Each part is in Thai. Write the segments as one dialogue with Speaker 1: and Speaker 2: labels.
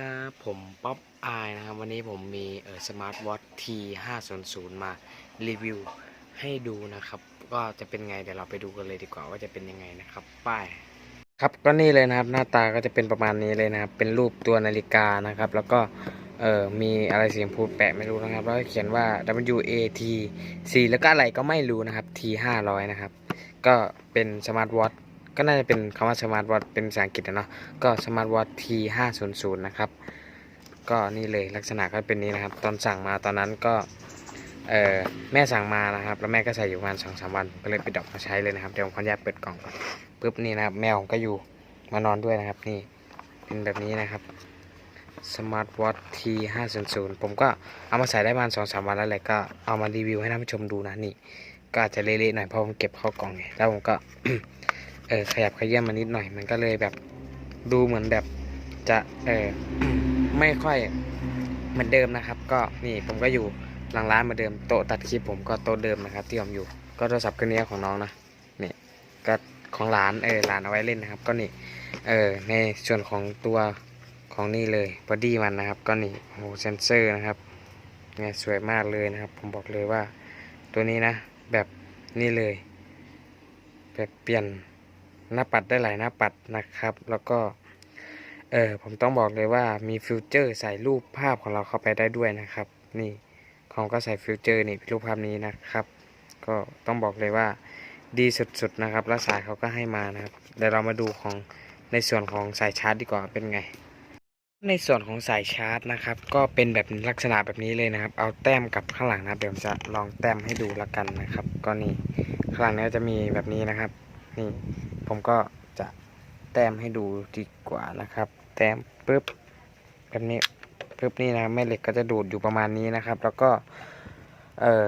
Speaker 1: ครับผมป๊อปอายนะครับวันนี้ผมมีเออสมาร์ทวอท T 5 0 0มารีวิวให้ดูนะครับ ก็จะเป็นไงเดี๋ยวเราไปดูกันเลยดีกว่าว่าจะเป็นยังไงนะครับ ป้ายครับก็นี่เลยนะครับ หน้าตาก็จะเป็นประมาณนี้เลยนะครับ เป็นรูปตัวนาฬิกานะครับ แล้วก็เออมีอะไรสีชมพูแปะไม่รู้นะครับ แล้วเขียนว่า W A T C แล้วก็อะไรก็ไม่รู้นะครับ T 500นะครับ ก็เป็นสมาร์ทวอท ก็น่าจะเป็นคำว่าสมาร์ทวอทเป็นภาษาอังกฤษนะเนาะก็สมาร์ทวอท T 5 0 0นะครับ ก็นี่เลยลักษณะก็เป็นนี้นะครับ ตอนสั่งมาตอนนั้นก็เออแม่สั่งมานะครับ แล้วแม่ก็ใส่อยู่ประมาณสองสามวันก็เลยไปดรอกมาใช้เลยนะครับเดี๋ยวผมขออนุญาตเปิดกล่องก่อนปุ๊บนี่นะครับแมวผมก็อยู่มานอนด้วยนะครับนี่เป็นแบบนี้นะครับ Smart Watch T 5 0 0ผมก็เอามาใส่ได้ประมาณสองสามวันแล้วแหละก็เอามารีวิวให้ท่านผู้ชมดูนะนี่ ก็อาจจะเละๆหน่อยเพราะผมเก็บเข้ากล่องไงแล้วผมก็ เออขยับขยื่นมานิดหน่อย มันก็เลยแบบดูเหมือนแบบจะเออไม่ค่อยเหมือนเดิมนะครับ ก็นี่ผมก็อยู่หลังร้านเหมือนเดิมโต๊ะตัดคลิปผมก็โต๊ะเดิมนะครับที่ผมอยู่ก็โทรศัพท์เครื่องนี้ของน้องนะนี่ก็ของร้านเออร้านเอาไว้เล่นนะครับ ก็นี่เออในส่วนของตัวของนี่เลยบอดี้มันนะครับ ก็นี่โอ้โหเซนเซอร์นะครับเนี่ยสวยมากเลยนะครับ ผมบอกเลยว่าตัวนี้นะ แบบนี่เลย แบบเปลี่ยน หน้าปัดได้หลายหน้าปัดนะครับ แล้วก็เออผมต้องบอกเลยว่ามีฟิวเจอร์ใส่รูปภาพของเราเข้าไปได้ด้วยนะครับ นี่ของก็ใส่ฟิวเจอร์นี่รูปภาพนี้นะครับ ก็ต้องบอกเลยว่าดีสุดๆนะครับแล้วสายเขาก็ให้มานะครับเดี๋ยวเรามาดูของในส่วนของสายชาร์จดีกว่าเป็นไง ในส่วนของสายชาร์จนะครับ ก็เป็นแบบลักษณะแบบนี้เลยนะครับ เอาแต้มกับข้างหลังนะครับเดี๋ยวผมจะลองแต้มให้ดูละกันนะครับ ก็นี่ข้างหลังนี้จะมีแบบนี้นะครับ นี่ ผมก็จะแต้มให้ดูดีกว่านะครับ แต้มปุ๊บแบบนี้ปุ๊บนี่นะแม่เหล็กก็จะดูดอยู่ประมาณนี้นะครับ แล้วก็เอ่อ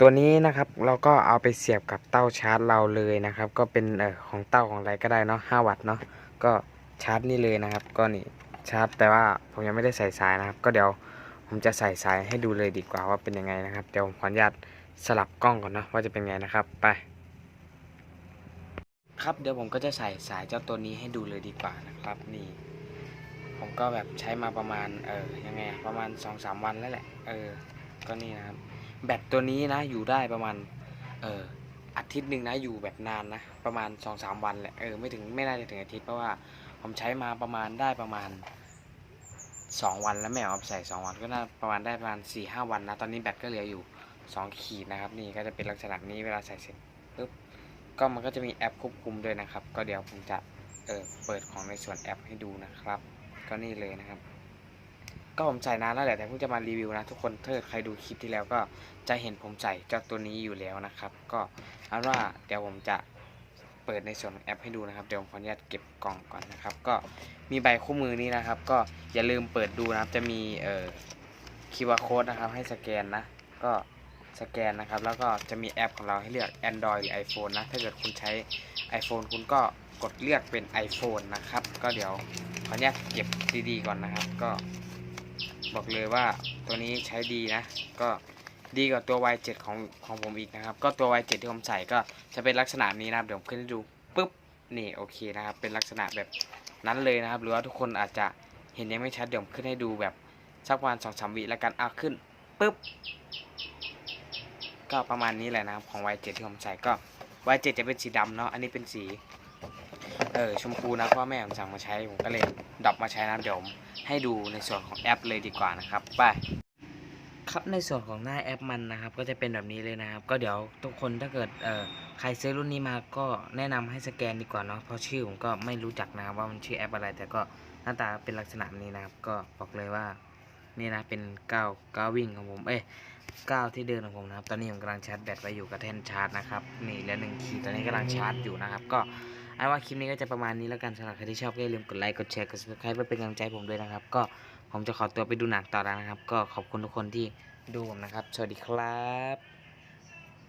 Speaker 1: ตัวนี้นะครับเราก็เอาไปเสียบกับเต้าชาร์จเราเลยนะครับ ก็เป็นเอ่อของเต้าของอะไรก็ได้เนาะ5วัตต์เนาะก็ชาร์จนี่เลยนะครับ ก็นี่ชาร์จแต่ว่าผมยังไม่ได้ใส่สายนะครับ ก็เดี๋ยวผมจะใส่สายให้ดูเลยดีกว่าว่าเป็นยังไงนะครับเดี๋ยวผมขออนุญาตสลับกล้องก่อนเนาะว่าจะเป็นไงนะครับไป ครับเดี๋ยวผมก็จะใส่สายเจ้าตัวนี้ให้ดูเลยดีกว่านะครับนี่ ผมก็แบบใช้มาประมาณเออยังไงประมาณ2อสวันแล้วแหละ เออ ก็นี่นะครับ แบตตัวนี้นะอยู่ได้ประมาณเอออาทิตย์หนึ่งนะอยู่แบบนานนะประมาณ2อสวันแหละเออไม่ถึงไม่น่าจะถึงอาทิตย์เพราะว่าผมใช้มาประมาณได้ประมาณ2วันแล้วแม่เอาไปใส่2วันก็น่าประมาณได้ประมาณ4ี่ห้าวันนะตอนนี้แบตก็เหลืออยู่2ขีดนะครับ นี่ก็จะเป็นลักษณะนี้เวลาใส่เสร็จปุ๊บ ก็มันก็จะมีแอปควบคุมด้วยนะครับ ก็เดี๋ยวผมจะเออเปิดของในส่วนแอปให้ดูนะครับ ก็นี่เลยนะครับ ก็ผมใส่นานแล้วแหละแต่เพิ่งจะมารีวิวนะทุกคนถ้าใครดูคลิปที่แล้วก็จะเห็นผมใส่เจ้าตัวนี้อยู่แล้วนะครับ ก็เอาว่าเดี๋ยวผมจะเปิดในส่วนแอปให้ดูนะครับเดี๋ยวผมขออนุญาตเก็บกล่องก่อนนะครับ ก็มีใบคู่มือนี้นะครับ ก็อย่าลืมเปิดดูนะครับจะมีเอ่อคิวอาร์โค้ดนะครับ ให้สแกนนะก็ สแกนนะครับ แล้วก็จะมีแอปของเราให้เลือก Android หรือ iPhone นะ ถ้าเกิดคุณใช้ iPhone คุณก็กดเลือกเป็น iPhone นะครับ ก็เดี๋ยวขออนุญาตเก็บดีๆก่อนนะครับ ก็บอกเลยว่าตัวนี้ใช้ดีนะ ก็ดีกว่าตัว Y7 ของของผมอีกนะครับ ก็ตัว Y7 ที่ผมใส่ก็จะเป็นลักษณะนี้นะครับ เดี๋ยวผมขึ้นให้ดูปุ๊บ นี่โอเคนะครับ เป็นลักษณะแบบนั้นเลยนะครับ หรือว่าทุกคนอาจจะเห็นยังไม่ชัด เดี๋ยวผมขึ้นให้ดูแบบสักประมาณสองสามวิแล้วกันเอาขึ้นปุ๊บ ก็ประมาณนี้แหละนะครับของ Y7 ที่ผมใส่ก็ Y7 จะเป็นสีดำเนาะอันนี้เป็นสี เออชมพูนะเพราะว่าแม่ผมสั่งมาใช้ผมก็เลยดรอปมาใช้นะเดี๋ยวให้ดูในส่วนของแอปเลยดีกว่านะครับไปครับในส่วนของหน้าแอปมันนะครับ ก็จะเป็นแบบนี้เลยนะครับ ก็เดี๋ยวทุกคนถ้าเกิดเออใครซื้อรุ่นนี้มาก็แนะนำให้สแกนดีกว่าเนาะเพราะชื่อผมก็ไม่รู้จักนะครับว่ามันชื่อแอปอะไร แต่ก็หน้าตาเป็นลักษณะนี้นะครับ ก็บอกเลยว่านี่นะเป็นก้าวก้าววิ่งของผมเอ้ย ก้าวที่เดินของผมนะครับ ตอนนี้ผมกำลังชาร์จแบตไปอยู่กับแท่นชาร์จนะครับนี่เหลือหนึ่งขีดตอนนี้กำลังชาร์จอยู่นะครับ ก็ไอ้ว่าคลิปนี้ก็จะประมาณนี้แล้วกันสำหรับใครที่ชอบก็อย่าลืมกดไลค์กดแชร์กด subscribe เพื่อเป็นกำลังใจผมด้วยนะครับ ก็ผมจะขอตัวไปดูหนังต่อแล้วนะครับ ก็ขอบคุณทุกคนที่ดูผมนะครับ สวัสดีครับ